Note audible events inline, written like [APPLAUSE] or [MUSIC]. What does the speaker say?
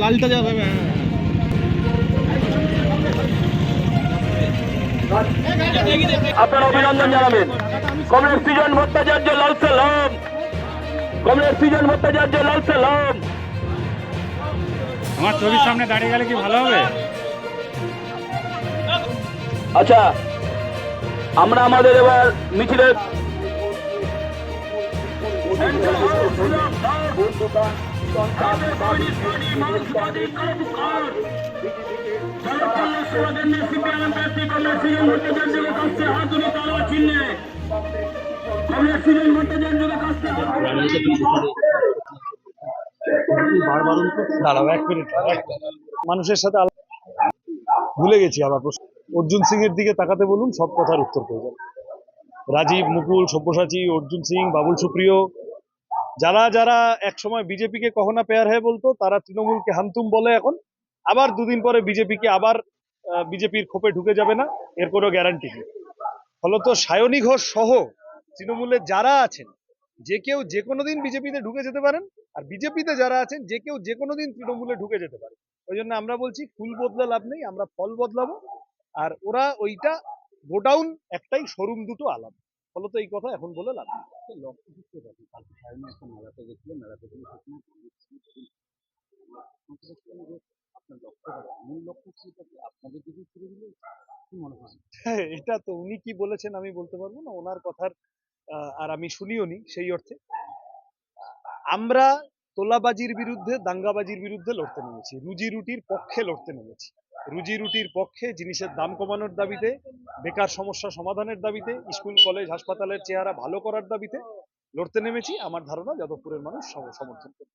লালটা যাবে হ্যাঁ। আপনারা অভিনন্দন জানাবেন। কমরেড সৃজন ভট্টাচার্য লাল সালাম। কমরেড সৃজন ভট্টাচার্য লাল সালাম। আমার ছবির সামনে দাঁড়িয়ে গেলে কি ভালো হবে? আচ্ছা আমরা আমাদের এবার মিছিলের দাঁড়াও এক মিনিট মানুষের সাথে ভুলে গেছি আবার প্রশ্ন। অর্জুন সিং এর দিকে তাকাতে বলুন সব কথার উত্তর পেয়ে যাবেন। রাজীব মুকুল সব্যসাচী অর্জুন সিং বাবুল সুপ্রিয় যারা যারা একসময় বিজেপিকে কখনা পেয়ার হয়ে বলতো, তারা তৃণমূলকে হামতুম বলে এখন। আবার দুদিন পরে বিজেপিকে আবার বিজেপির খোপে ঢুকে যাবে না, এর কোনো গ্যারান্টি নেই। ফলত সায়নী ঘোষ সহ তৃণমূলে যারা আছেন, যে কেউ যে কোনো দিন বিজেপিতে ঢুকে যেতে পারেন, আর বিজেপিতে যারা আছেন, যে কেউ যে কোনো দিন তৃণমূলে ঢুকে যেতে পারে ওই জন্য আমরা বলছি, ফুল বদলা লাভ নেই, আমরা ফল বদলাবো, আর ওরা ওইটা গোডাউন একটাই, শোরুম দুটো আলাদা। ফলত এই কথা এখন বলে লাভ হ্যাঁ? [LAUGHS] এটা তো উনি কি বলেছেন আমি বলতে পারব না ওনার কথার আর আমি শুনিও নি সেই অর্থে। আমরা তোলাবাজির বিরুদ্ধে দাঙ্গাবাজির বিরুদ্ধে লড়তে নেমেছি রুজি রুটির পক্ষে লড়তে নেমেছি। রুজি রুটির পক্ষে জিনিসের দাম কমানোর দাবিতে, বেকার সমস্যা সমাধানের দাবিতে, স্কুল, কলেজ, হাসপাতালের চেহারা ভালো করার দাবিতে লড়তে নেমেছি। আমার ধারণা, যাদবপুরের মানুষ সমর্থন করবে।